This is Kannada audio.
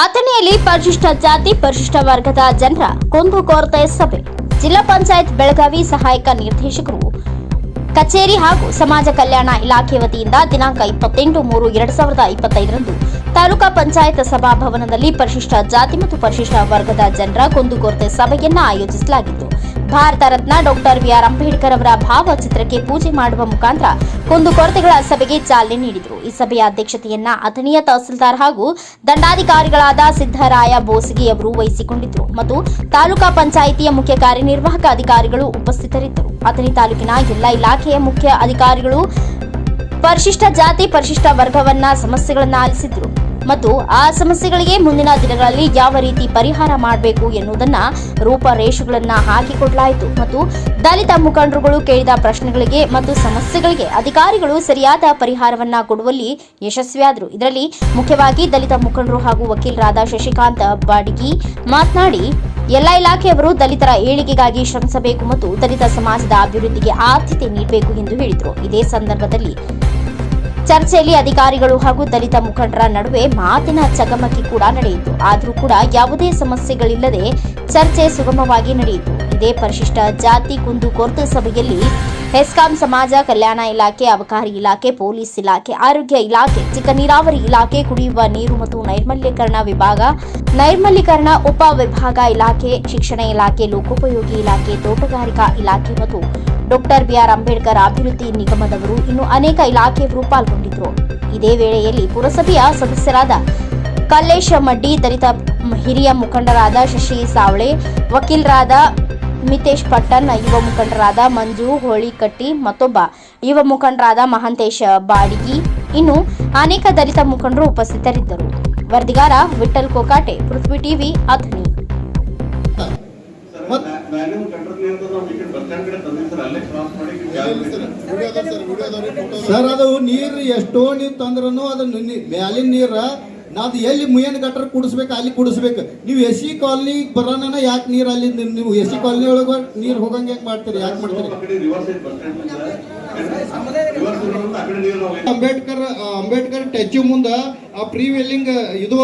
ಅಥಣಿಯಲ್ಲಿ ಪರಿಶಿಷ್ಟ ಜಾತಿ, ಪರಿಶಿಷ್ಟ ವರ್ಗದ ಜನರ ಕುಂದುಕೊರತೆ ಸಭೆ. ಜಿಲ್ಲಾ ಪಂಚಾಯತ್ ಬೆಳಗಾವಿ ಸಹಾಯಕ ನಿರ್ದೇಶಕರು, ಕಚೇರಿ ಹಾಗೂ ಸಮಾಜ ಕಲ್ಯಾಣ ಇಲಾಖೆ ವತಿಯಿಂದ ದಿನಾಂಕ ಇಪ್ಪತ್ತೆಂಟು ಮೂರು ಎರಡ್ ಸಾವಿರದ ಇಪ್ಪತ್ತೈದರಂದು ತಾಲೂಕಾ ಪಂಚಾಯತ್ ಸಭಾಭವನದಲ್ಲಿ ಪರಿಶಿಷ್ಟ ಜಾತಿ ಮತ್ತು ಪರಿಶಿಷ್ಟ ವರ್ಗದ ಜನರ ಕುಂದುಕೊರತೆ ಸಭೆಯನ್ನು ಆಯೋಜಿಸಲಾಗಿತ್ತು. Bharat Ratna doctor B R Ambedkar ಅವರ ಭಾವಚಿತ್ರಕ್ಕೆ ಪೂಜೆ ಮಾಡುವ ಮುಖಾಂತರ ಕುಂದುಕೊರತೆಗಳ ಸಭೆಗೆ ಚಾಲನೆ ನೀಡಿದರು. ಈ ಸಭೆಯ ಅಧ್ಯಕ್ಷತೆಯನ್ನ ಅಥಣಿಯ ತಹಸೀಲ್ದಾರ್ ಹಾಗೂ ದಂಡಾಧಿಕಾರಿಗಳಾದ ಸಿದ್ದರಾಯ ಬೋಸಗಿ ಅವರು ವಹಿಸಿಕೊಂಡಿದ್ದರು ಮತ್ತು ತಾಲೂಕಾ ಪಂಚಾಯಿತಿಯ ಮುಖ್ಯ ಕಾರ್ಯನಿರ್ವಾಹಕ ಅಧಿಕಾರಿಗಳು ಉಪಸ್ಥಿತರಿದ್ದರು. ಅಥಣಿ ತಾಲೂಕಿನ ಎಲ್ಲ ಇಲಾಖೆಯ ಮುಖ್ಯ ಅಧಿಕಾರಿಗಳು ಪರಿಶಿಷ್ಟ ಜಾತಿ, ಪರಿಶಿಷ್ಟ ವರ್ಗವನ್ನ ಸಮಸ್ಯೆಗಳನ್ನು ಆಲಿಸಿದ್ರು. ಮತ್ತು ಆ ಸಮಸ್ಯೆಗಳಿಗೆ ಮುಂದಿನ ದಿನಗಳಲ್ಲಿ ಯಾವ ರೀತಿ ಪರಿಹಾರ ಮಾಡಬೇಕು ಎನ್ನುವುದನ್ನು ರೂಪರೇಷೆಗಳನ್ನು ಹಾಕಿಕೊಡಲಾಯಿತು. ಮತ್ತು ದಲಿತ ಮುಖಂಡರುಗಳು ಕೇಳಿದ ಪ್ರಶ್ನೆಗಳಿಗೆ ಮತ್ತು ಸಮಸ್ಯೆಗಳಿಗೆ ಅಧಿಕಾರಿಗಳು ಸರಿಯಾದ ಪರಿಹಾರವನ್ನ ಕೊಡುವಲ್ಲಿ ಯಶಸ್ವಿಯಾದರು. ಇದರಲ್ಲಿ ಮುಖ್ಯವಾಗಿ ದಲಿತ ಮುಖಂಡರು ಹಾಗೂ ವಕೀಲರಾದ ಶಶಿಕಾಂತ್ ಬಾಡಿಗಿ ಮಾತನಾಡಿ, ಎಲ್ಲ ಇಲಾಖೆಯವರು ದಲಿತರ ಏಳಿಗೆಗಾಗಿ ಶ್ರಮಿಸಬೇಕು ಮತ್ತು ದಲಿತ ಸಮಾಜದ ಅಭಿವೃದ್ಧಿಗೆ ಆದ್ಯತೆ ನೀಡಬೇಕು ಎಂದು ಹೇಳಿದರು. ಇದೇ ಸಂದರ್ಭದಲ್ಲಿ ಚರ್ಚೆಯಲ್ಲಿ ಅಧಿಕಾರಿಗಳು ಹಾಗೂ ದಲಿತ ಮುಖಂಡರ ನಡುವೆ ಮಾತಿನ ಚಕಮಕಿ ಕೂಡ ನಡೆಯಿತು. ಆದರೂ ಕೂಡ ಯಾವುದೇ ಸಮಸ್ಯೆಗಳಿಲ್ಲದೆ ಚರ್ಚೆ ಸುಗಮವಾಗಿ ನಡೆಯಿತು. ಇದೇ ಪರಿಶಿಷ್ಟ ಜಾತಿ ಕುಂದು ಕೊರತೆ ಸಭೆಯಲ್ಲಿ ಹೆಸ್ಕಾಂ ಸಮಾಜ ಕಲ್ಯಾಣ ಇಲಾಖೆ, ಅಬಕಾರಿ ಇಲಾಖೆ, ಪೊಲೀಸ್ ಇಲಾಖೆ, ಆರೋಗ್ಯ ಇಲಾಖೆ, ಚಿಕ್ಕ ನೀರಾವರಿ ಇಲಾಖೆ, ಕುಡಿಯುವ ನೀರು ಮತ್ತು ನೈರ್ಮಲ್ಯೀಕರಣ ವಿಭಾಗ, ನೈರ್ಮಲ್ಯೀಕರಣ ಉಪ ವಿಭಾಗ ಇಲಾಖೆ, ಶಿಕ್ಷಣ ಇಲಾಖೆ, ಲೋಕೋಪಯೋಗಿ ಇಲಾಖೆ, ತೋಟಗಾರಿಕಾ ಇಲಾಖೆ ಮತ್ತು ಡಾಕ್ಟರ್ ಬಿಆರ್ ಅಂಬೇಡ್ಕರ್ ಅಭಿವೃದ್ಧಿ ನಿಗಮದವರು ಇನ್ನು ಅನೇಕ ಇಲಾಖೆಯವರು ಪಾಲ್ಗೊಂಡಿದ್ದರು ಇದೇ ವೇಳೆಯಲ್ಲಿ ಪುರಸಭೆಯ ಸದಸ್ಯರಾದ ಕಲ್ಲೇಶ ಮಡ್ಡಿ, ದಲಿತ ಹಿರಿಯ ಮುಖಂಡರಾದ ಶಶಿ ಸಾವಳೆ, ವಕೀಲರಾದ ಮಿತೇಶ್ ಪಟ್ಟಣ್ಣ, ಯುವ ಮುಖಂಡರಾದ ಮಂಜು ಹೋಳಿಕಟ್ಟಿ, ಮತ್ತೊಬ್ಬ ಯುವ ಮುಖಂಡರಾದ ಮಹಾಂತೇಶ ಬಾಡಿಗಿ. ಇನ್ನು ಅನೇಕ ದಲಿತ ಮುಖಂಡರು ಉಪಸ್ಥಿತರಿದ್ದರು. ವರದಿಗಾರ ವಿಠಲ್ ಕೋಕಾಟೆ, ಪೃಥ್ವಿ ಟಿವಿ, ಅಥಣಿ. ಸರ್ ಅಲ್ಲೇ ಕ್ರಾಸ್ ಮಾಡಿ ಈ ಕಡೆ ಸರ್? ಅದು ನೀರು ಎಷ್ಟೋ ನೀವು ತಂದ್ರೂ ಅದು ಮ್ಯಾಲಿನ ನೀರ ನಾದು ಎಲ್ಲಿ ಮುಯ್ಯನ ಗಟ್ರ ಕುಡಿಸ್ಬೇಕು ಅಲ್ಲಿ ಕುಡಿಸ್ಬೇಕು. ನೀವು ಎಸ್ ಸಿ ಕಾಲನಿ ಬರೋಣ ಯಾಕೆ ನೀರು ಅಲ್ಲಿ ನೀವು- ಎಸ್ ಸಿ ಕಾಲನಿ ಒಳಗೆ ನೀರು ಹೋಗಂಗೆ ಯಾಕೆ ಮಾಡ್ತೀರಿ ಯಾಕೆ ಮಾಡ್ತೀರಿ? ಅಂಬೇಡ್ಕರ್ ಅಂಬೇಡ್ಕರ್ ಸ್ಟ್ಯಾಚ್ಯೂ ಮುಂದೆ ಆ ಪ್ರೀ ವೆಲ್ಲಿಂಗ್ ಇದು